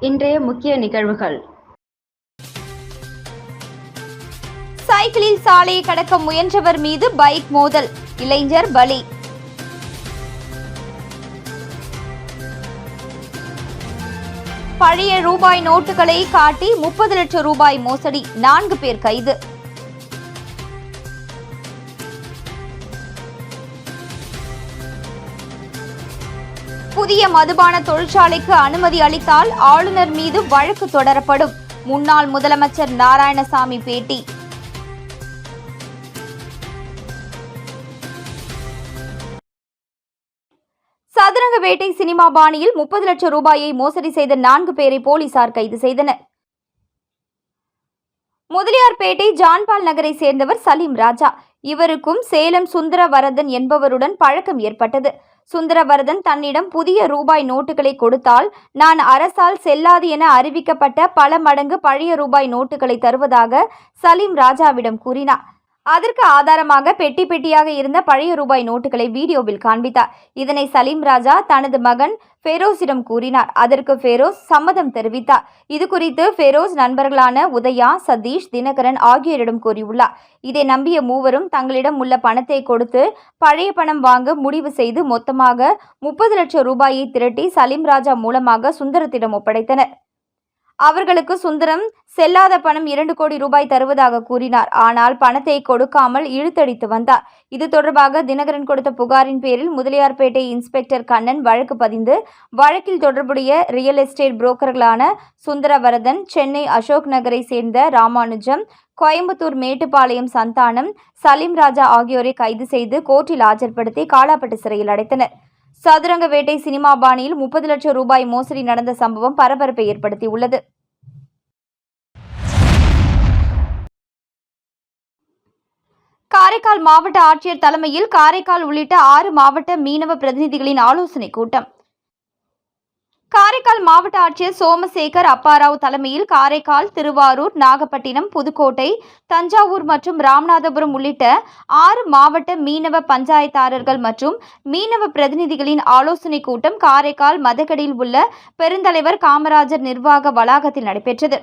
இன்றைய முக்கிய நிகழ்வுகள். சைக்கிளில் சாலையை கடக்க முயன்றவர் மீது பைக் மோதல் இளைஞர் பலி. பழைய ரூபாய் நோட்டுகளை காட்டி முப்பது லட்சம் ரூபாய் மோசடி நான்கு பேர் கைது. புதிய மதுபான தொழிற்சாலைக்கு அனுமதி அளித்தால் ஆளுநர் மீது வழக்கு தொடரப்படும். முன்னாள் முதலமைச்சர் நாராயணசாமி பேட்டி. சதுரங்க வேட்டை சினிமா பாணியில் முப்பது லட்சம் ரூபாயை மோசடி செய்த நான்கு பேரை போலீசார் கைது செய்தனர். முதலியார்பேட்டை ஜான்பால் நகரை சேர்ந்தவர் சலீம் ராஜா. இவருக்கும் சேலம் சுந்தரவரதன் என்பவருடன் பழக்கம் ஏற்பட்டது. சுந்தரவரதன் தன்னிடம் புதிய ரூபாய் நோட்டுகளை கொடுத்தால் நான் அரசால் செல்லாது என அறிவிக்கப்பட்ட பல மடங்கு பழைய ரூபாய் நோட்டுகளை தருவதாக சலீம் ராஜாவிடம் கூறினார். அதற்கு ஆதாரமாக பெட்டி பெட்டியாக இருந்த பழைய ரூபாய் நோட்டுகளை வீடியோவில் காண்பித்தார். இதனை சலீம் ராஜா தனது மகன் ஃபெரோஸிடம் கூறினார். அதற்கு ஃபெரோஸ் சம்மதம் தெரிவித்தார். இது குறித்து ஃபெரோஸ் நண்பர்களான உதயா சதீஷ் தினகரன் ஆகியோரிடம் கூறியுள்ளார். இதை நம்பிய மூவரும் தங்களிடம் உள்ள பணத்தை கொடுத்து பழைய பணம் வாங்க முடிவு செய்து மொத்தமாக முப்பது லட்சம் ரூபாயை திரட்டி சலீம் ராஜா மூலமாக சுந்தரத்திடம் ஒப்படைத்தனர். அவர்களுக்கு சுந்தரம் செல்லாத பணம் இரண்டு கோடி ரூபாய் தருவதாக கூறினார். ஆனால் பணத்தை கொடுக்காமல் இழுத்தடித்து வந்தார். இது தொடர்பாக தினகரன் கொடுத்த புகாரின் பேரில் முதலியார்பேட்டை இன்ஸ்பெக்டர் கண்ணன் வழக்கு பதிந்து வழக்கில் தொடர்புடைய ரியல் எஸ்டேட் புரோக்கர்களான சுந்தரவரதன் சென்னை அசோக் நகரை சேர்ந்த ராமானுஜம் கோயம்புத்தூர் மேட்டுப்பாளையம் சந்தானம் சலீம் ராஜா ஆகியோரை கைது செய்து கோர்ட்டில் ஆஜர்படுத்தி காலாப்பட்டு சிறையில் அடைத்தனர். சதுரங்க வேட்டை சினிமா பாணியில் முப்பது லட்சம் ரூபாய் மோசடி நடந்த சம்பவம் பரபரப்பை ஏற்படுத்தியுள்ளது. காரைக்கால் மாவட்ட ஆட்சியர் தலைமையில் காரைக்கால் உள்ளிட்ட ஆறு மாவட்ட மீனவ பிரதிநிதிகளின் ஆலோசனைக் கூட்டம். காரைக்கால் மாவட்ட ஆட்சியர் சோமசேகர் அப்பாராவ் தலைமையில் காரைக்கால் திருவாரூர் நாகப்பட்டினம் புதுக்கோட்டை தஞ்சாவூர் மற்றும் ராமநாதபுரம் உள்ளிட்ட ஆறு மாவட்ட மீனவ பஞ்சாயத்தாரர்கள் மற்றும் மீனவ பிரதிநிதிகளின் ஆலோசனைக் கூட்டம் காரைக்கால் மதகடியில் உள்ள பெருந்தலைவர் காமராஜர் நிர்வாக வளாகத்தில் நடைபெற்றது.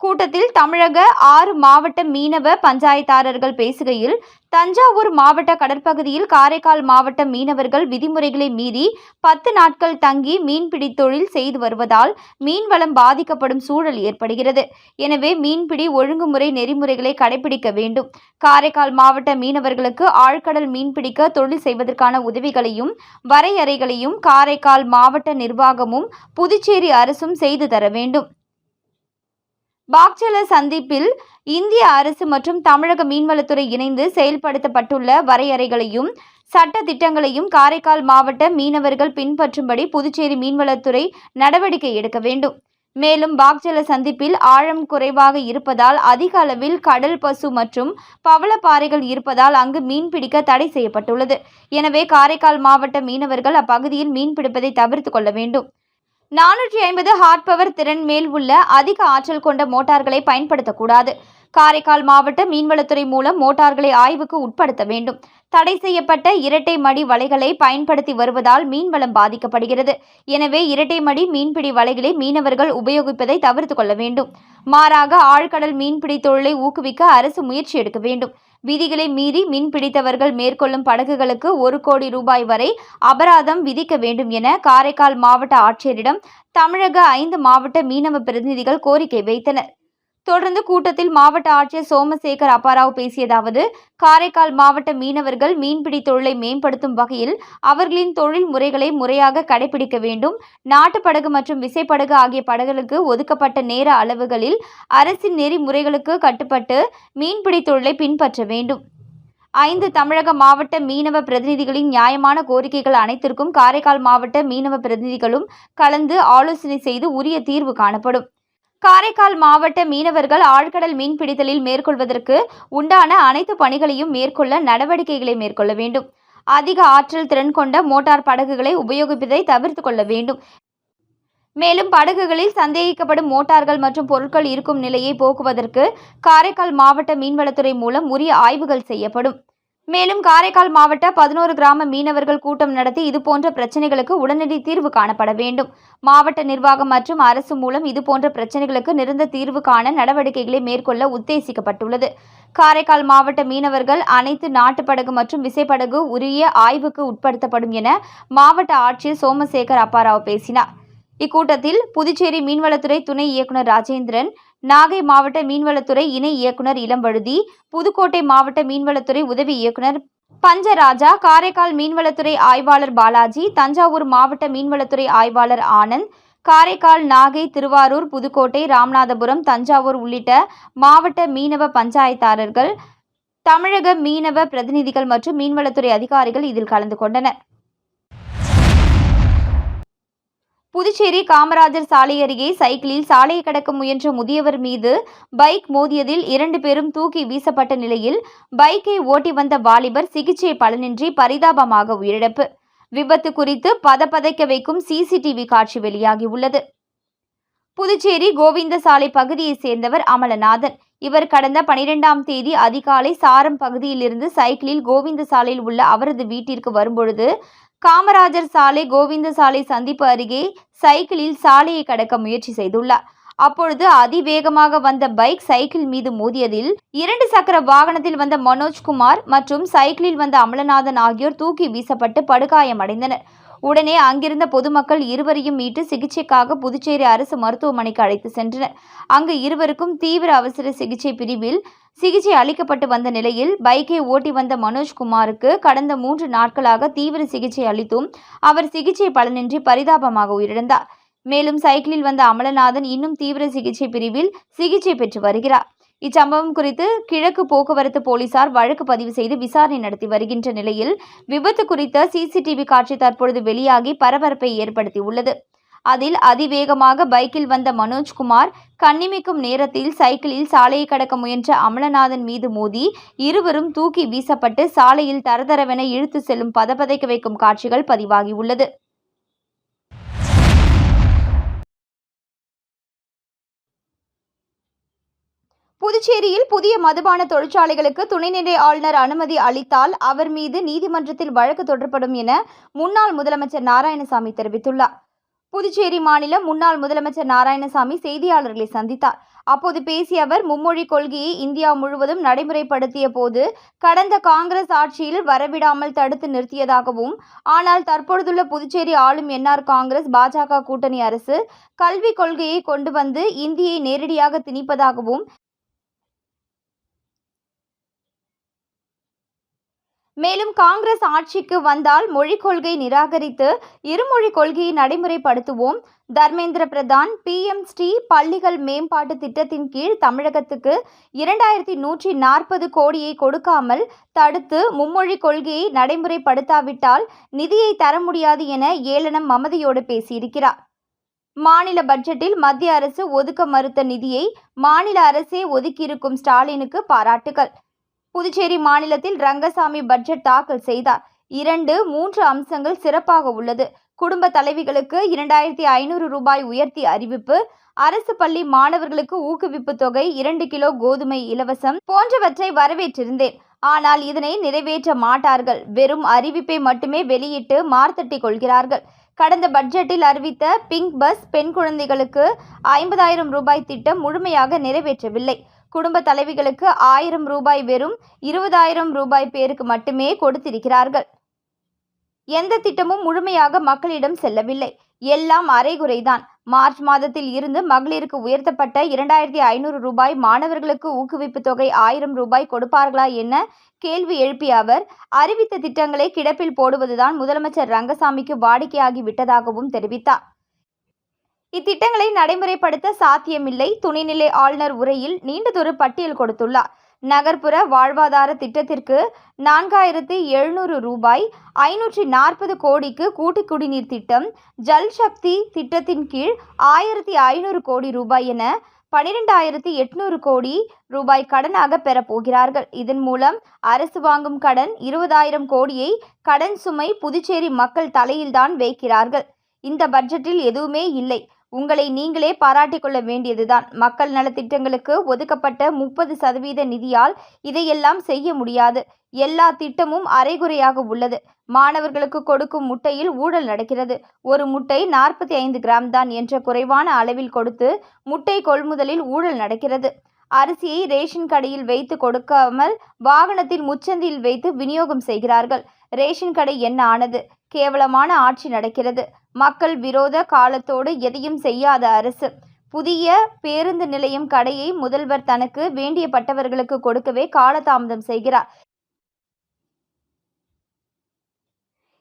கூட்டத்தில் தமிழக ஆறு மாவட்ட மீனவ பஞ்சாயத்தாரர்கள் பேசுகையில் தஞ்சாவூர் மாவட்ட கடற்பகுதியில் காரைக்கால் மாவட்ட மீனவர்கள் விதிமுறைகளை மீறி பத்து நாட்கள் தங்கி மீன்பிடி தொழில் செய்து வருவதால் மீன்வளம் பாதிக்கப்படும் சூழல் ஏற்படுகிறது. எனவே மீன்பிடி ஒழுங்குமுறை நெறிமுறைகளை கடைபிடிக்க வேண்டும். காரைக்கால் மாவட்ட மீனவர்களுக்கு ஆழ்கடல் மீன்பிடிக்க தொழில் செய்வதற்கான உதவிகளையும் வரையறைகளையும் காரைக்கால் மாவட்ட நிர்வாகமும் புதுச்சேரி அரசும் செய்து தர வேண்டும். பாக்சல சந்திப்பில் இந்திய அரசு மற்றும் தமிழக மீன்வளத்துறை இணைந்து செயல்படுத்தப்பட்டுள்ள வரையறைகளையும் சட்ட திட்டங்களையும் காரைக்கால் மாவட்ட மீனவர்கள் பின்பற்றும்படி புதுச்சேரி மீன்வளத்துறை நடவடிக்கை எடுக்க வேண்டும். மேலும் பாக்ஜல சந்திப்பில் ஆழம் குறைவாக இருப்பதால் அதிக அளவில் கடல் பசு மற்றும் பவளப்பாறைகள் இருப்பதால் அங்கு மீன்பிடிக்க தடை செய்யப்பட்டுள்ளது. எனவே காரைக்கால் மாவட்ட மீனவர்கள் அப்பகுதியில் மீன்பிடிப்பதை தவிர்த்து கொள்ள வேண்டும். நானூற்றி ஐம்பது ஹார்ட் பவர் திறன் மேல் உள்ள அதிக ஆற்றல் கொண்ட மோட்டார்களை பயன்படுத்தக்கூடாது. காரைக்கால் மாவட்ட மீன்வளத்துறை மூலம் மோட்டார்களை ஆய்வுக்கு உட்படுத்த வேண்டும். தடை செய்யப்பட்ட இரட்டை மடி வலைகளை பயன்படுத்தி வருவதால் மீன்வளம் பாதிக்கப்படுகிறது. எனவே இரட்டை மடி மீன்பிடி வலைகளை மீனவர்கள் உபயோகிப்பதை தவிர்த்து கொள்ள வேண்டும். மாறாக ஆழ்கடல் மீன்பிடி தொழிலை ஊக்குவிக்க அரசு முயற்சி எடுக்க வேண்டும். விதிகளை மீறி மீன் பிடித்தவர்கள் மேற்கொள்ளும் படகுகளுக்கு ஒரு கோடி ரூபாய் வரை அபராதம் விதிக்க வேண்டும் என காரைக்கால் மாவட்ட ஆட்சியரிடம் தமிழக ஐந்து மாவட்ட மீனவ பிரதிநிதிகள் கோரிக்கை வைத்தனர். தொடர்ந்து கூட்டத்தில் மாவட்ட ஆட்சியர் சோமசேகர் அப்பாராவ் பேசியதாவது காரைக்கால் மாவட்ட மீனவர்கள் மீன்பிடி தொழிலை மேம்படுத்தும் வகையில் அவர்களின் தொழில் முறைகளை முறையாக கடைபிடிக்க வேண்டும். நாட்டு படகு மற்றும் விசைப்படகு ஆகிய படகுகளுக்கு ஒதுக்கப்பட்ட நேர அளவுகளில் அரசின் நெறிமுறைகளுக்கு கட்டுப்பட்டு மீன்பிடி தொழிலை பின்பற்ற வேண்டும். ஐந்து தமிழக மாவட்ட மீனவ பிரதிநிதிகளின் நியாயமான கோரிக்கைகள் அனைத்திற்கும் காரைக்கால் மாவட்ட மீனவ பிரதிநிதிகளும் கலந்து ஆலோசனை செய்து உரிய தீர்வு காணப்படும். காரைக்கால் மாவட்ட மீனவர்கள் ஆழ்கடல் மீன்பிடித்தலில் மேற்கொள்வதற்கு உண்டான அனைத்து பணிகளையும் மேற்கொள்ள நடவடிக்கைகளை மேற்கொள்ள வேண்டும். அதிக ஆற்றல் திறன் கொண்ட மோட்டார் படகுகளை உபயோகிப்பதை தவிர்த்து கொள்ள வேண்டும். மேலும் படகுகளில் சந்தேகிக்கப்படும் மோட்டார்கள் மற்றும் பொருட்கள் இருக்கும் நிலையை போக்குவதற்கு காரைக்கால் மாவட்ட மீன்வளத்துறை மூலம் உரிய ஆய்வுகள் செய்யப்படும். மேலும் காரைக்கால் மாவட்ட பதினோரு கிராம மீனவர்கள் கூட்டம் நடத்தி இதுபோன்ற பிரச்சனைகளுக்கு உடனடி தீர்வு காணப்பட வேண்டும். மாவட்ட நிர்வாகம் மற்றும் அரசு மூலம் இதுபோன்ற பிரச்சனைகளுக்கு நிரந்த தீர்வு காண நடவடிக்கைகளை மேற்கொள்ள உத்தேசிக்கப்பட்டுள்ளது. காரைக்கால் மாவட்ட மீனவர்கள் அனைத்து நாட்டுப்படகு மற்றும் விசைப்படகு உரிய ஆய்வுக்கு உட்படுத்தப்படும் என மாவட்ட ஆட்சியர் சோமசேகர் அப்பாராவ் பேசினார். இக்கூட்டத்தில் புதுச்சேரி மீன்வளத்துறை துணை இயக்குநர் ராஜேந்திரன் நாகை மாவட்ட மீன்வளத்துறை இணை இயக்குநர் இளம்பழுதி புதுக்கோட்டை மாவட்ட மீன்வளத்துறை உதவி இயக்குநர் பஞ்சராஜா காரைக்கால் மீன்வளத்துறை ஆய்வாளர் பாலாஜி தஞ்சாவூர் மாவட்ட மீன்வளத்துறை ஆய்வாளர் ஆனந்த் காரைக்கால் நாகை திருவாரூர் புதுக்கோட்டை ராமநாதபுரம் தஞ்சாவூர் உள்ளிட்ட மாவட்ட மீனவ பஞ்சாயத்தாரர்கள் தமிழக மீனவ பிரதிநிதிகள் மற்றும் மீன்வளத்துறை அதிகாரிகள் இதில் கலந்து கொண்டனர். புதுச்சேரி காமராஜர் சாலை அருகே சைக்கிளில் சாலையை கடக்க முயன்ற முதியவர் மீது பைக் மோதியதில் இரண்டு பேரும் தூக்கி வீசப்பட்ட நிலையில் பைக்கை ஓட்டி வந்த வாலிபர் சிகிச்சை பலனின்றி பரிதாபமாக உயிரிழப்பு. விபத்து குறித்து பதப்பதைக்க வைக்கும் சிசிடிவி காட்சி வெளியாகியுள்ளது. புதுச்சேரி கோவிந்த சாலை பகுதியைச் சேர்ந்தவர் அமலநாதன். இவர் கடந்த பனிரெண்டாம் தேதி அதிகாலை சாரம் பகுதியிலிருந்து சைக்கிளில் கோவிந்த சாலையில் உள்ள அவரது வீட்டிற்கு வரும்பொழுது காமராஜர் சாலை கோவிந்த சாலை சந்திப்பு அருகே சைக்கிளில் சாலையை கடக்க முயற்சி செய்துள்ளார். அப்பொழுது அதிவேகமாக வந்த பைக் சைக்கிள் மீது மோதியதில் இரண்டு சக்கர வாகனத்தில் வந்த மனோஜ்குமார் மற்றும் சைக்கிளில் வந்த அமலநாதன் ஆகியோர் தூக்கி வீசப்பட்டு படுகாயமடைந்தனர். உடனே அங்கிருந்த பொதுமக்கள் இருவரையும் மீட்டு சிகிச்சைக்காக புதுச்சேரி அரசு மருத்துவமனைக்கு அழைத்து சென்றனர். அங்கு இருவருக்கும் தீவிர அவசர சிகிச்சை பிரிவில் சிகிச்சை அளிக்கப்பட்டு வந்த நிலையில் பைக்கை ஓட்டி வந்த மனோஜ்குமாருக்கு கடந்த மூன்று நாட்களாக தீவிர சிகிச்சை அளித்தும் அவர் சிகிச்சை பலனின்றி பரிதாபமாக உயிரிழந்தார். மேலும் சைக்கிளில் வந்த அமலநாதன் இன்னும் தீவிர சிகிச்சை பிரிவில் சிகிச்சை பெற்று வருகிறார். இச்சம்பவம் குறித்து கிழக்கு போக்குவரத்து போலீசார் வழக்கு பதிவு செய்து விசாரணை நடத்தி வருகின்ற நிலையில் விபத்து குறித்த சிசிடிவி காட்சி தற்பொழுது வெளியாகி பரபரப்பை ஏற்படுத்தியுள்ளது. அதில் அதிவேகமாக பைக்கில் வந்த மனோஜ்குமார் கண்ணிமைக்கும் நேரத்தில் சைக்கிளில் சாலையை கடக்க முயன்ற அமலநாதன் மீது மோதி இருவரும் தூக்கி வீசப்பட்டு சாலையில் தரதரவென இழுத்து செல்லும் பதபதைக்க வைக்கும் காட்சிகள் பதிவாகியுள்ளது. புதுச்சேரியில் புதிய மதுபான தொழிற்சாலைகளுக்கு துணைநிலை ஆளுநர் அனுமதி அளித்தால் அவர் மீது நீதிமன்றத்தில் வழக்கு தொடரப்படும் என முன்னாள் முதலமைச்சர் நாராயணசாமி தெரிவித்துள்ளார். புதுச்சேரி மாநில முன்னாள் முதலமைச்சர் நாராயணசாமி செய்தியாளர்களை சந்தித்தார். அப்போது பேசிய அவர் மும்மொழி கொள்கையை இந்தியா முழுவதும் நடைமுறைப்படுத்திய போது கடந்த காங்கிரஸ் ஆட்சியில் வரவிடாமல் தடுத்து நிறுத்தியதாகவும் ஆனால் தற்பொழுதுள்ள புதுச்சேரி ஆளும் என்ஆர் காங்கிரஸ் பாஜக கூட்டணி அரசு கல்விக் கொள்கையை கொண்டு வந்து இந்தியை நேரடியாக திணிப்பதாகவும் மேலும் காங்கிரஸ் ஆட்சிக்கு வந்தால் மொழிக் கொள்கை நிராகரித்து இருமொழி கொள்கையை நடைமுறைப்படுத்துவோம். தர்மேந்திர பிரதான் பிஎம் ஸ்ரீ பள்ளிகள் மேம்பாட்டு திட்டத்தின் கீழ் தமிழகத்துக்கு இரண்டாயிரத்தி நூற்றி நாற்பது கோடியை கொடுக்காமல் தடுத்து மும்மொழி கொள்கையை நடைமுறைப்படுத்தாவிட்டால் நிதியை தர முடியாது என ஏளனம் மமதியோடு பேசியிருக்கிறார். மாநில பட்ஜெட்டில் மத்திய அரசு ஒதுக்க மறுத்த நிதியை மாநில அரசே ஒதுக்கியிருக்கும் ஸ்டாலினுக்கு பாராட்டுகள். புதுச்சேரி மாநிலத்தில் ரங்கசாமி பட்ஜெட் தாக்கல் செய்தார். இரண்டு மூன்று அம்சங்கள் சிறப்பாக உள்ளது. குடும்ப தலைவிகளுக்கு இரண்டாயிரத்தி ஐநூறு ரூபாய் உயர்த்தி அறிவிப்பு. அரசு பள்ளி மாணவர்களுக்கு ஊக்குவிப்பு தொகை இரண்டு கிலோ கோதுமை இலவசம் போன்றவற்றை வரவேற்றிருந்தேன். ஆனால் இதனை நிறைவேற்ற மாட்டார்கள். வெறும் அறிவிப்பை மட்டுமே வெளியிட்டு மார்த்தட்டி கொள்கிறார்கள். கடந்த பட்ஜெட்டில் அறிவித்த பிங்க் பஸ் பெண் குழந்தைகளுக்கு ஐம்பதாயிரம் ரூபாய் திட்டம் முழுமையாக நிறைவேற்றவில்லை. குடும்ப தலைவிகளுக்கு ஆயிரம் ரூபாய் வெறும் இருபதாயிரம் ரூபாய் பேருக்கு மட்டுமே கொடுத்திருக்கிறார்கள். எந்த திட்டமும் முழுமையாக மக்களிடம் செல்லவில்லை. எல்லாம் அரைகுறைதான். மார்ச் மாதத்தில் இருந்து மகளிருக்கு உயர்த்தப்பட்ட இரண்டாயிரத்தி ஐநூறு ரூபாய் மாணவர்களுக்கு ஊக்குவிப்பு தொகை ஆயிரம் ரூபாய் கொடுப்பார்களா என கேள்வி எழுப்பிய அவர் அறிவித்த திட்டங்களை கிடப்பில் போடுவதுதான் முதலமைச்சர் ரங்கசாமிக்கு வாடிக்கையாகி விட்டதாகவும் தெரிவித்தார். இத்திட்டங்களை நடைமுறைப்படுத்த சாத்தியமில்லை. துணைநிலை ஆளுநர் உரையில் நீண்டதொரு பட்டியல் கொடுத்துள்ளார். நகர்ப்புற வாழ்வாதார திட்டத்திற்கு நான்காயிரத்து எழுநூறு ரூபாய் ஐநூற்றி நாற்பது கோடிக்கு கூட்டு குடிநீர் திட்டம் ஜல் சக்தி திட்டத்தின் கீழ் ஆயிரத்தி ஐநூறு கோடி ரூபாய் என பனிரெண்டாயிரத்தி எட்நூறு கோடி ரூபாய் கடனாக பெறப்போகிறார்கள். இதன் மூலம் அரசு வாங்கும் கடன் இருபதாயிரம் கோடியை கடன் சுமை புதுச்சேரி மக்கள் தலையில்தான் வைக்கிறார்கள். இந்த பட்ஜெட்டில் எதுவுமே இல்லை. உங்களை நீங்களே பாராட்டிக் கொள்ள வேண்டியதுதான். மக்கள் நலத்திட்டங்களுக்கு ஒதுக்கப்பட்ட முப்பது சதவீத நிதியால் இதையெல்லாம் செய்ய முடியாது. எல்லா திட்டமும் அரைகுறையாக உள்ளது. மாணவர்களுக்கு கொடுக்கும் முட்டையில் ஊழல் நடக்கிறது. ஒரு முட்டை நாற்பத்தி ஐந்து கிராம் தான் என்ற குறைவான அளவில் கொடுத்து முட்டை கொள்முதலில் ஊழல் நடக்கிறது. அரிசியை ரேஷன் கடையில் வைத்து கொடுக்காமல் வாகனத்தில் முச்சந்தியில் வைத்து விநியோகம் செய்கிறார்கள். ரேஷன் கடை என்ன ஆனது? கேவலமான ஆட்சி நடக்கிறது. மக்கள் விரோத காலத்தோடு எதையும் செய்யாத அரசு. புதிய பேருந்து நிலையம் கடையை முதல்வர் தனக்கு வேண்டியப்பட்டவர்களுக்கு கொடுக்கவே காலதாமதம் செய்கிறார்.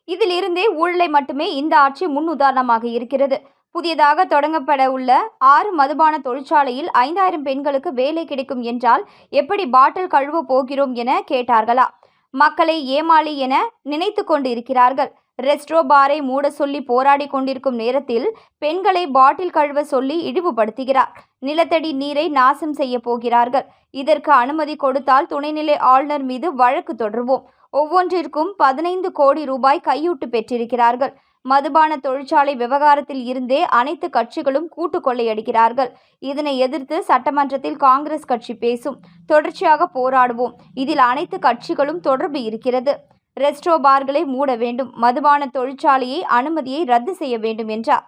இதிலிருந்தே ஊழலை மட்டுமே இந்த ஆட்சி முன் உதாரணமாக இருக்கிறது. புதியதாக தொடங்கப்பட உள்ள ஆறு மதுபான தொழிற்சாலையில் ஐந்தாயிரம் பெண்களுக்கு வேலை கிடைக்கும் என்றால் எப்படி பாட்டில் கழுவ போகிறோம் என கேட்டார்களா? மக்களை ஏமாளி என நினைத்து கொண்டு இருக்கிறார்கள் ரெஸ்ட்ரோ பாரை மூட சொல்லி போராடி கொண்டிருக்கும் நேரத்தில் பெண்களை பாட்டில் கழுவ சொல்லி இழிவுபடுத்துகிறார். நிலத்தடி நீரை நாசம் செய்ய போகிறார்கள். இதற்கு அனுமதி கொடுத்தால் துணைநிலை ஆளுநர் மீது வழக்கு தொடர்வோம். ஒவ்வொன்றிற்கும் பதினைந்து கோடி ரூபாய் கையூட்டு பெற்றிருக்கிறார்கள். மதுபான தொழிற்சாலை விவகாரத்தில் இருந்தே அனைத்து கட்சிகளும் கூட்டு கொள்ளையடிக்கிறார்கள். இதனை எதிர்த்து சட்டமன்றத்தில் காங்கிரஸ் கட்சி பேசும். தொடர்ச்சியாக போராடுவோம். இதில் அனைத்து கட்சிகளும் தொடர்பு இருக்கிறது. ரெஸ்டோ பார்களை மூட வேண்டும். மதுபான தொழிற்சாலையை அனுமதியை ரத்து செய்ய வேண்டும் என்றார்.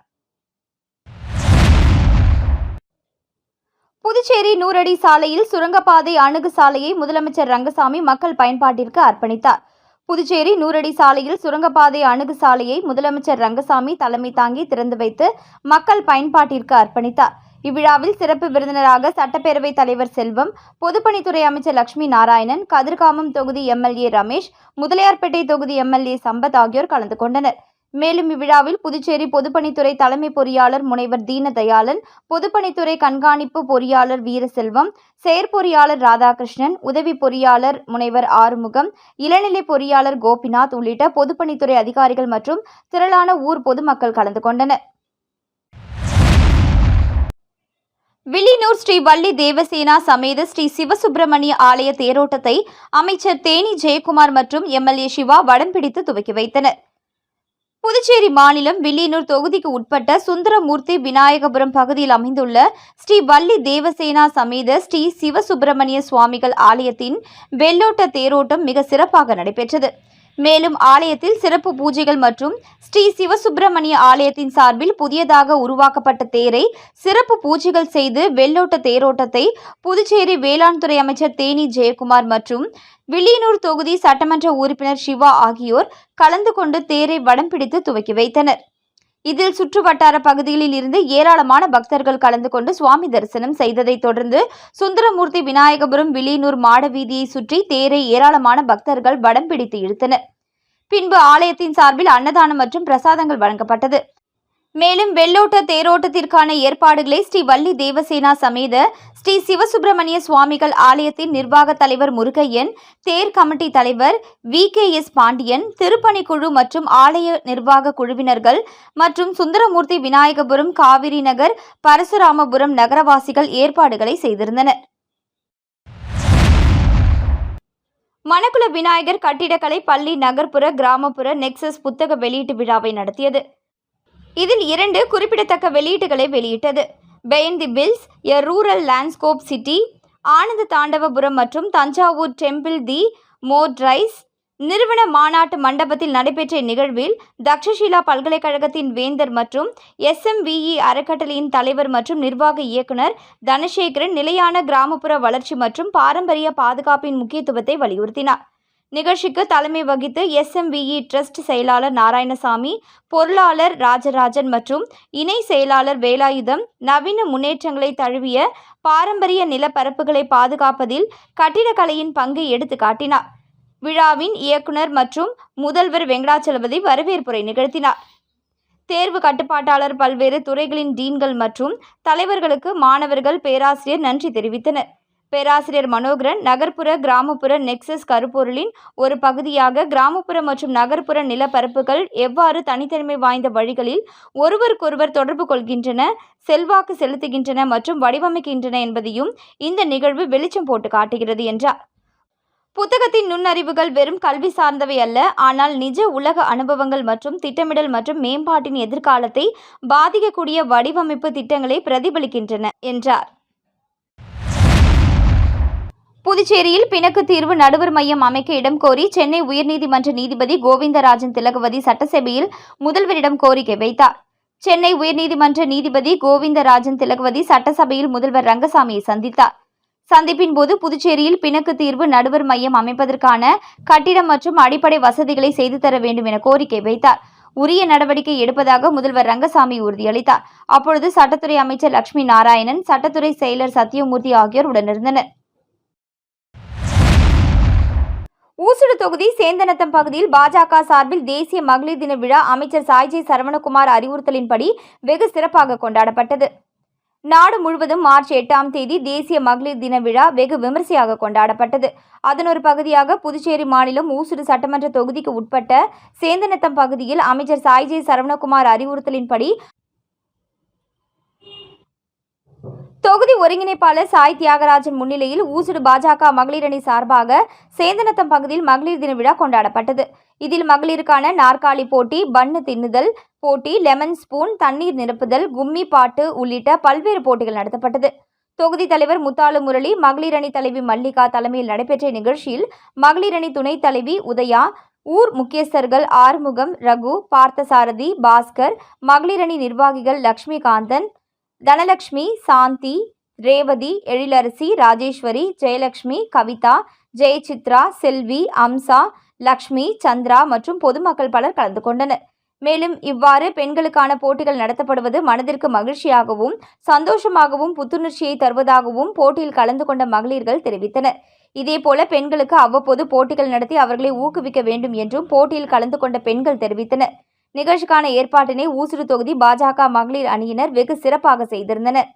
புதுச்சேரி நூறடி சாலையில் சுரங்கப்பாதை அணுகு சாலையை முதலமைச்சர் ரங்கசாமி மக்கள் பயன்பாட்டிற்கு அர்ப்பணித்தார். புதுச்சேரி நூறடி சாலையில் சுரங்கப்பாதை அணுகு சாலையை முதலமைச்சர் ரங்கசாமி தலைமை தாங்கி திறந்து வைத்து மக்கள் பயன்பாட்டிற்கு அர்ப்பணித்தார். இவ்விழாவில் சிறப்பு விருந்தினராக சட்டப்பேரவைத் தலைவர் செல்வம் பொதுப்பணித்துறை அமைச்சர் லட்சுமி நாராயணன் கதிர்காமம் தொகுதி எம்எல்ஏ ரமேஷ் முதலியார்பேட்டை தொகுதி எம்எல்ஏ சம்பத் ஆகியோர் கலந்து கொண்டனர். மேலும் இவ்விழாவில் புதுச்சேரி பொதுப்பணித்துறை தலைமை பொறியாளர் முனைவர் தீனதயாளன் பொதுப்பணித்துறை கண்காணிப்பு பொறியாளர் வீரசெல்வம் செயற்பொறியாளர் ராதாகிருஷ்ணன் உதவி பொறியாளர் முனைவர் ஆறுமுகம் இளநிலை பொறியாளர் கோபிநாத் உள்ளிட்ட பொதுப்பணித்துறை அதிகாரிகள் மற்றும் திரளான ஊர் பொதுமக்கள் கலந்து கொண்டனர். வில்லியனூர் ஸ்ரீ வள்ளி தேவசேனா சமேத ஸ்ரீ சிவசுப்பிரமணிய ஆலய தேரோட்டத்தை அமைச்சர் தேனி ஜெயக்குமார் மற்றும் எம்எல்ஏ சிவா வடம் பிடித்து துவக்கி வைத்தனர். புதுச்சேரி மாநிலம் வில்லியனூர் தொகுதிக்கு உட்பட்ட சுந்தரமூர்த்தி விநாயகபுரம் பகுதியில் அமைந்துள்ள ஸ்ரீ வள்ளி தேவசேனா சமேத ஸ்ரீ சிவசுப்பிரமணிய சுவாமிகள் ஆலயத்தின் வெள்ளோட்ட தேரோட்டம் மிக சிறப்பாக நடைபெற்றது. மேலும் ஆலயத்தில் சிறப்பு பூஜைகள் மற்றும் ஸ்ரீ சிவசுப்பிரமணிய ஆலயத்தின் சார்பில் புதியதாக உருவாக்கப்பட்ட தேரை சிறப்பு பூஜைகள் செய்து வெள்ளோட்ட தேரோட்டத்தை புதுச்சேரி வேளாண் துறை அமைச்சர் தேனி ஜெயக்குமார் மற்றும் வில்லியனூர் தொகுதி சட்டமன்ற உறுப்பினர் சிவா ஆகியோர் கலந்து கொண்டு தேரை வடம் பிடித்து துவக்கி வைத்தனர். இதில் சுற்றுவட்டார பகுதிகளில் இருந்து ஏராளமான பக்தர்கள் கலந்து கொண்டு சுவாமி தரிசனம் செய்ததைத் தொடர்ந்து சுந்தரமூர்த்தி விநாயகபுரம் விளியனூர் மாட வீதியை சுற்றி தேரை ஏராளமான பக்தர்கள் வடம் பிடித்து இழுத்தனர். பின்பு ஆலயத்தின் சார்பில் அன்னதானம் மற்றும் பிரசாதங்கள் வழங்கப்பட்டது. மேலும் வெள்ளோட்ட தேரோட்டத்திற்கான ஏற்பாடுகளை ஸ்ரீ வள்ளி தேவசேனா சமேத ஸ்ரீ சிவசுப்பிரமணிய சுவாமிகள் ஆலயத்தின் நிர்வாக தலைவர் முருகையன் தேர் கமிட்டி தலைவர் வி. கே. எஸ். பாண்டியன் திருப்பணிக்குழு மற்றும் ஆலய நிர்வாக குழுவினர்கள் மற்றும் சுந்தரமூர்த்தி விநாயகபுரம் காவிரி நகர் பரசுராமபுரம் நகரவாசிகள் ஏற்பாடுகளை செய்திருந்தனர். மணக்குள விநாயகர் கட்டிடக்கலை பள்ளி நகர்ப்புற கிராமப்புற நெக்சஸ் புத்தக வெளியீட்டு விழாவை நடத்தியது. இதில் இரண்டு குறிப்பிடத்தக்க வெளியீட்டுகளை வெளியிட்டது. Pain the bills a rural landscape city Ananda Thandavapuram மற்றும் தஞ்சாவூர் டெம்பிள் தி மோட்ரைஸ் நிறுவன மாநாட்டு மண்டபத்தில் நடைபெற்ற இந்நிகழ்வில் தக்ஷஷிலா பல்கலைக்கழகத்தின் வேந்தர் மற்றும் எஸ்எம்விஇ அறக்கட்டளையின் தலைவர் மற்றும் நிர்வாக இயக்குனர் தனசேகரன் நிலையான கிராமப்புற வளர்ச்சி மற்றும் பாரம்பரிய பாதுகாப்பின் முக்கியத்துவத்தை வலியுறுத்தினார். நிகழ்ச்சிக்கு தலைமை வகித்து எஸ்எம்விஇ ட்ரஸ்ட் செயலாளர் நாராயணசாமி பொருளாளர் ராஜராஜன் மற்றும் இணை செயலாளர் வேலாயுதம் நவீன முன்னேற்றங்களை தழுவிய பாரம்பரிய நிலப்பரப்புகளை பாதுகாப்பதில் கட்டிடக்கலையின் பங்கை எடுத்து காட்டினார். விழாவின் இயக்குனர் மற்றும் முதல்வர் வெங்கடாச்சலபதி வரவேற்புரை நிகழ்த்தினார். தேர்வு கட்டுப்பாட்டாளர் பல்வேறு துறைகளின் டீன்கள் மற்றும் தலைவர்களுக்கு மாணவர்கள் பேராசிரியர் நன்றி தெரிவித்தனர். பேராசிரியர் மனோகரன் நகர்ப்புற கிராமப்புற நெக்சஸ் கருப்பொருளின் ஒரு பகுதியாக கிராமப்புற மற்றும் நகர்ப்புற நிலப்பரப்புகள் எவ்வாறு தனித்தன்மை வாய்ந்த வழிகளில் ஒருவருக்கொருவர் தொடர்பு கொள்கின்றன செல்வாக்கு செலுத்துகின்றன மற்றும் வடிவமைக்கின்றன என்பதையும் இந்த நிகழ்வு வெளிச்சம் போட்டு காட்டுகிறது என்றார். புத்தகத்தின் நுண்ணறிவுகள் வெறும் கல்வி சார்ந்தவை அல்ல ஆனால் நிஜ உலக அனுபவங்கள் மற்றும் திட்டமிடல் மற்றும் மேம்பாட்டின் எதிர்காலத்தை பாதிக்கக்கூடிய வடிவமைப்பு திட்டங்களை பிரதிபலிக்கின்றன என்றார். புதுச்சேரியில் பிணக்கு தீர்வு நடுவர் மையம் அமைக்க இடம் கோரி சென்னை உயர்நீதிமன்ற நீதிபதி கோவிந்தராஜன் திலகவதி சட்டசபையில் முதல்வரிடம் கோரிக்கை வைத்தார். சென்னை உயர்நீதிமன்ற நீதிபதி கோவிந்தராஜன் திலகவதி சட்டசபையில் முதல்வர் ரங்கசாமியை சந்தித்தார். சந்திப்பின் போது புதுச்சேரியில் பிணக்கு தீர்வு நடுவர் மையம் அமைப்பதற்கான கட்டிடம் மற்றும் அடிப்படை வசதிகளை செய்து தர வேண்டும் என கோரிக்கை வைத்தார். உரிய நடவடிக்கை எடுப்பதாக முதல்வர் ரங்கசாமி உறுதியளித்தார். அப்பொழுது சட்டத்துறை அமைச்சர் லட்சுமி நாராயணன் சட்டத்துறை செயலர் சத்தியமூர்த்தி ஆகியோர் உடனிருந்தனர். ஊசுடு தொகுதி சேந்தனத்தம் பகுதியில் பாஜக சார்பில் தேசிய மகளிர் தின விழா அமைச்சர் சாய்ஜி சரவணகுமார் அறிவுறுத்தலின்படி வெகு சிறப்பாக கொண்டாடப்பட்டது. நாடு முழுவதும் மார்ச் எட்டாம் தேதி தேசிய மகளிர் தின விழா வெகு விமரிசையாக கொண்டாடப்பட்டது. அதன் ஒரு பகுதியாக புதுச்சேரி மாநிலம் ஊசுடு சட்டமன்ற தொகுதிக்கு உட்பட்ட சேந்தனத்தம் பகுதியில் அமைச்சர் சாய்ஜி சரவணகுமார் அறிவுறுத்தலின்படி தொகுதி ஒருங்கிணைப்பாளர் சாய் தியாகராஜன் முன்னிலையில் ஊசுடு பாஜக மகளிரணி சார்பாக சேந்தனத்தம் பகுதியில் மகளிர் தின விழா கொண்டாடப்பட்டது. இதில் மகளிருக்கான நாற்காலி போட்டி பன்னு தின்னுதல் போட்டி லெமன் ஸ்பூன் தண்ணீர் நிரப்புதல் கும்மி பாட்டு உள்ளிட்ட பல்வேறு போட்டிகள் நடத்தப்பட்டது. தொகுதி தலைவர் முத்தாலு முரளி மகளிர் அணி தலைவி மல்லிகா தலைமையில் நடைபெற்ற நிகழ்ச்சியில் மகளிர் அணி துணைத் தலைவி உதயா ஊர் முக்கியஸ்தர்கள் ஆறுமுகம் ரகு பார்த்தசாரதி பாஸ்கர் மகளிரணி நிர்வாகிகள் லக்ஷ்மிகாந்தன் தனலக்ஷ்மி சாந்தி ரேவதி எழிலரசி ராஜேஸ்வரி ஜெயலக்ஷ்மி கவிதா ஜெயசித்ரா செல்வி அம்சா லக்ஷ்மி சந்திரா மற்றும் பொதுமக்கள் பலர் கலந்து கொண்டனர். மேலும் இவ்வாறு பெண்களுக்கான போட்டிகள் நடத்தப்படுவது மனதிற்கு மகிழ்ச்சியாகவும் சந்தோஷமாகவும் புத்துணர்ச்சியை தருவதாகவும் போட்டியில் கலந்து கொண்ட மகளிர்கள் தெரிவித்தனர். இதேபோல பெண்களுக்கு அவ்வப்போது போட்டிகள் நடத்தி அவர்களை ஊக்குவிக்க வேண்டும் என்றும் போட்டியில் கலந்து கொண்ட பெண்கள் தெரிவித்தனர். நிகழ்ச்சிக்கான ஏற்பாட்டினை ஊசுடு தொகுதி பாஜக மகளிர் அணியினர் வெகு சிறப்பாக செய்திருந்தனர்.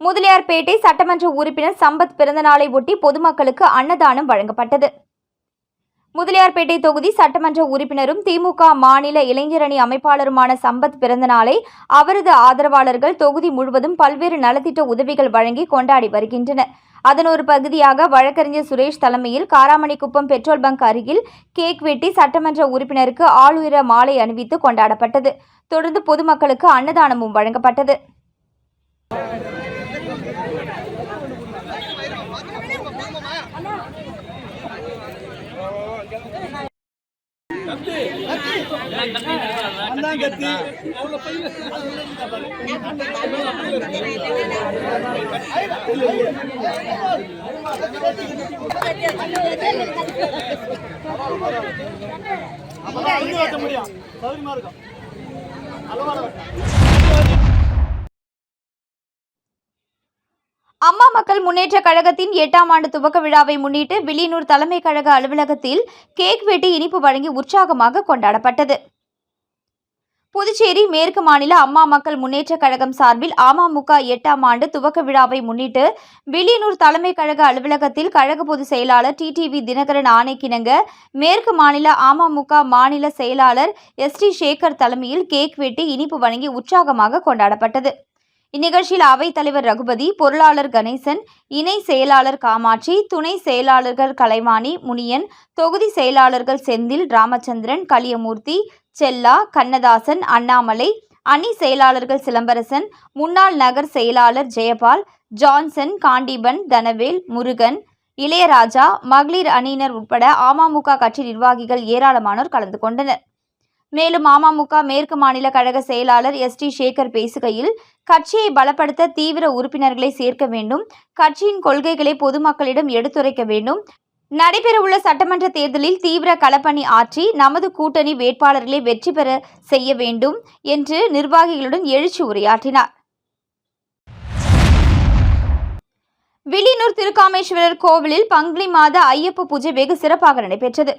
முதலியார்பேட்டை சட்டமன்ற உறுப்பினர் சம்பத் பிறந்தநாளை ஒட்டி பொதுமக்களுக்கு அன்னதானம் வழங்கப்பட்டது. முதலியார்பேட்டை தொகுதி சட்டமன்ற உறுப்பினரும் திமுக மாநில இளைஞரணி அமைப்பாளருமான சம்பத் பிறந்தநாளை அவரது ஆதரவாளர்கள் தொகுதி முழுவதும் பல்வேறு நலத்திட்ட உதவிகள் வழங்கி கொண்டாடி வருகின்றனர். அதன் ஒரு பகுதியாக வழக்கறிஞர் சுரேஷ் தலைமையில் காராமணிக்குப்பம் பெட்ரோல் பங்க் அருகில் கேக் வெட்டி சட்டமன்ற உறுப்பினருக்கு ஆளுயர மாலை அணிவித்து கொண்டாடப்பட்டது. தொடர்ந்து பொதுமக்களுக்கு அன்னதானமும் வழங்கப்பட்டது. வைக்க முடியும் சௌரியமா இருக்கும் அளவாட அம்மா மக்கள் முன்னேற்ற கழகத்தின் எட்டாம் ஆண்டு துவக்க விழாவை முன்னிட்டு வில்லியனூர் தலைமை கழக அலுவலகத்தில் கேக் வெட்டி இனிப்பு வழங்கி உற்சாகமாக கொண்டாடப்பட்டது. புதுச்சேரி மேற்கு மாநில அம்மா மக்கள் முன்னேற்ற கழகம் சார்பில் அமமுக எட்டாம் ஆண்டு துவக்க விழாவை முன்னிட்டு வில்லியனூர் தலைமை கழக அலுவலகத்தில் கழக பொதுச் செயலாளர் டிடிவி தினகரன் ஆணைக்கிணங்க மேற்கு மாநில அமமுக மாநில செயலாளர் எஸ் டி சேகர் தலைமையில் கேக் வெட்டி இனிப்பு வழங்கி உற்சாகமாக கொண்டாடப்பட்டது. இந்நிகழ்ச்சியில் அவைத் தலைவர் ரகுபதி பொருளாளர் கணேசன் இணை செயலாளர் காமாட்சி துணை செயலாளர்கள் கலைவாணி முனியன் தொகுதி செயலாளர்கள் செந்தில் ராமச்சந்திரன் கலியமூர்த்தி செல்லா கண்ணதாசன் அண்ணாமலை அணி செயலாளர்கள் சிலம்பரசன் முன்னாள் நகர் செயலாளர் ஜெயபால் ஜான்சன் காண்டீபன் தனவேல் முருகன் இளையராஜா மகளிர் அணியினர் உட்பட அமமுக கட்சி நிர்வாகிகள் ஏராளமானோர் கலந்து கொண்டனர். மேலும் அமமுக மேற்கு மாநில கழக செயலாளர் எஸ். டி. சேகர் பேசுகையில் கட்சியை பலப்படுத்த தீவிர உறுப்பினர்களை சேர்க்க வேண்டும் கட்சியின் கொள்கைகளை பொதுமக்களிடம் எடுத்துரைக்க வேண்டும். நடைபெறவுள்ள சட்டமன்ற தேர்தலில் தீவிர களப்பணி ஆற்றி நமது கூட்டணி வேட்பாளர்களை வெற்றி பெற செய்ய வேண்டும் என்று நிர்வாகிகளுடன் எழுச்சி உரையாற்றினார். வில்லியனூர் திருக்காமேஸ்வரர் கோவிலில் பங்குனி மாத ஐயப்ப பூஜை வெகு சிறப்பாக நடைபெற்றது.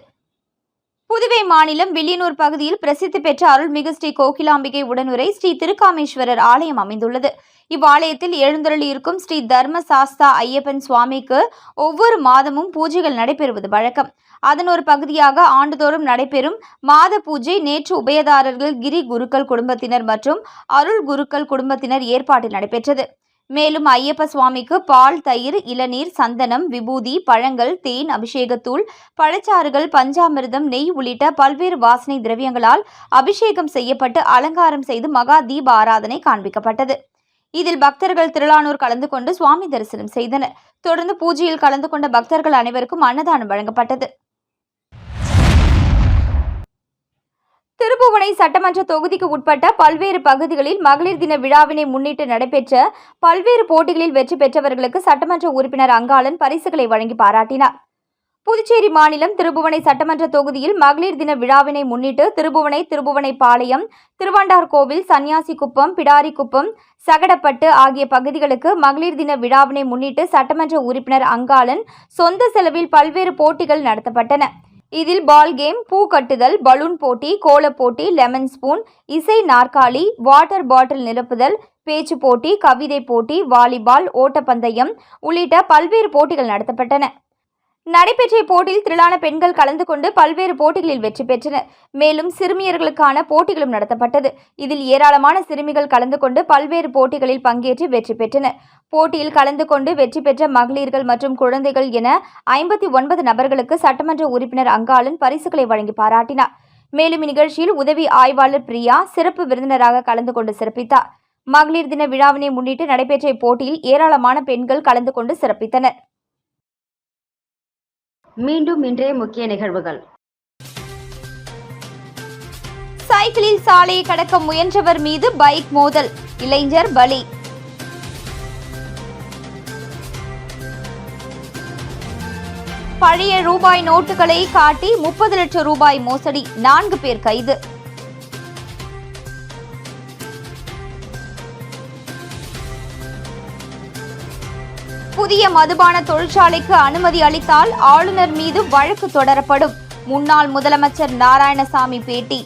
புதுவை மாநிலம் வில்லியனூர் பகுதியில் பிரசித்தி பெற்ற அருள்மிகு ஸ்ரீ கோகிலாம்பிகை உடனுரை ஸ்ரீ திருக்காமேஸ்வரர் ஆலயம் அமைந்துள்ளது. இவ்வாலயத்தில் எழுந்தருளியிருக்கும் ஸ்ரீ தர்ம சாஸ்தா ஐயப்பன் சுவாமிக்கு ஒவ்வொரு மாதமும் பூஜைகள் நடைபெறுவது வழக்கம். அதன் ஒரு பகுதியாக ஆண்டுதோறும் நடைபெறும் மாத பூஜை நேற்று உபயதாரர்கள் கிரி குருக்கள் குடும்பத்தினர் மற்றும் அருள் குருக்கள் குடும்பத்தினர் ஏற்பாட்டில் நடைபெற்றது. மேலும் ஐயப்ப சுவாமிக்கு பால் தயிர் இளநீர் சந்தனம் விபூதி பழங்கள் தேன் அபிஷேகத்தூள் பழச்சாறுகள் பஞ்சாமிர்தம் நெய் உள்ளிட்ட பல்வேறு வாசனை திரவியங்களால் அபிஷேகம் செய்யப்பட்டு அலங்காரம் செய்து மகா தீப ஆராதனை காண்பிக்கப்பட்டது. இதில் பக்தர்கள் திரளானோர் கலந்து கொண்டு சுவாமி தரிசனம் செய்தனர். தொடர்ந்து பூஜையில் கலந்து கொண்ட பக்தர்கள் அனைவருக்கும் அன்னதானம் வழங்கப்பட்டது. திருப்புவனை சட்டமன்ற தொகுதிக்கு உட்பட்ட பல்வேறு பகுதிகளில் மகளிர் தின விழாவினை முன்னிட்டு நடைபெற்ற பல்வேறு போட்டிகளில் வெற்றி பெற்றவர்களுக்கு சட்டமன்ற உறுப்பினர் அங்காளன் பரிசுகளை வழங்கி பாராட்டினார். புதுச்சேரி மாநிலம் திருபுவனை சட்டமன்ற தொகுதியில் மகளிர் தின விழாவினை முன்னிட்டு திருபுவனை திருபுவனை பாளையம் திருவண்டார்கோவில் சன்னியாசிக்குப்பம் பிடாரிக்குப்பம் சகடப்பட்டு ஆகிய பகுதிகளுக்கு மகளிர் தின விழாவினை முன்னிட்டு சட்டமன்ற உறுப்பினர் அங்காளன் சொந்த செலவில் பல்வேறு போட்டிகள் நடத்தப்பட்டன. இதில் பால் கேம் பூ கட்டுதல் பலூன் போட்டி கோலப் போட்டி லெமன் ஸ்பூன் இசை நாற்காலி வாட்டர் பாட்டில் நிரப்புதல் பேச்சு போட்டி கவிதை போட்டி வாலிபால் ஓட்டப்பந்தயம் உள்ளிட்ட பல்வேறு போட்டிகள் நடத்தப்பட்டன. நடைபெற்ற இப்போட்டியில் திரளான பெண்கள் கலந்து கொண்டு பல்வேறு போட்டிகளில் வெற்றி பெற்றனர். மேலும் சிறுமியர்களுக்கான போட்டிகளும் நடத்தப்பட்டது. இதில் ஏராளமான சிறுமிகள் கலந்து கொண்டு பல்வேறு போட்டிகளில் பங்கேற்று வெற்றி பெற்றனர். போட்டியில் கலந்து கொண்டு வெற்றி பெற்ற மகளிர்கள் மற்றும் குழந்தைகள் என ஐம்பத்தி ஒன்பது நபர்களுக்கு சட்டமன்ற உறுப்பினர் அங்காளன் பரிசுகளை வழங்கி பாராட்டினார். மேலும் இந்நிகழ்ச்சியில் உதவி ஆய்வாளர் பிரியா சிறப்பு விருந்தினராக கலந்து கொண்டு சிறப்பித்தார். மகளிர் தின விழாவினை முன்னிட்டு நடைபெற்ற இப்போட்டியில் ஏராளமான பெண்கள் கலந்து கொண்டு சிறப்பித்தனர். மீண்டும் இன்றைய முக்கிய நிகழ்வுகள். சைக்கிளில் சாலையை கடக்க முயன்றவர் மீது பைக் மோதல் இளைஞர் பலி. பழைய ரூபாய் நோட்டுகளை காட்டி முப்பது லட்சம் ரூபாய் மோசடி நான்கு பேர் கைது. புதிய மதுபான தொழிற்சாலைக்கு அனுமதி அளித்தால் ஆளுநர் மீது வழக்கு தொடரப்படும். முன்னாள் முதலமைச்சர் நாராயணசாமி பேட்டி